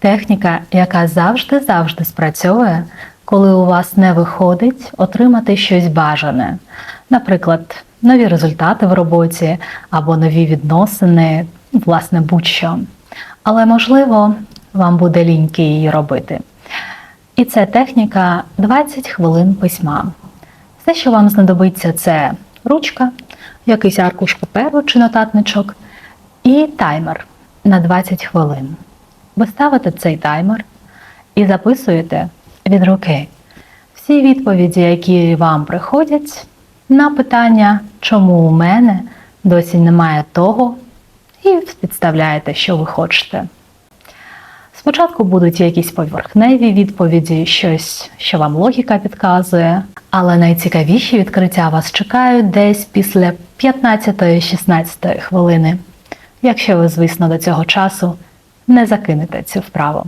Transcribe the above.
Техніка, яка завжди-завжди спрацьовує, коли у вас не виходить отримати щось бажане, наприклад, нові результати в роботі або нові відносини, власне, будь-що. Але можливо, вам буде ліньки її робити. І це техніка 20 хвилин письма. Все, що вам знадобиться, це ручка, якийсь аркуш паперу чи нотатничок, і таймер на 20 хвилин. Ви ставите цей таймер і записуєте від руки всі відповіді, які вам приходять на питання, чому у мене досі немає того, і підставляєте, що ви хочете. Спочатку будуть якісь поверхневі відповіді, щось, що вам логіка підказує, але найцікавіші відкриття вас чекають десь після 15-16 хвилини, якщо ви, звісно, до цього часу не закинете цю вправу.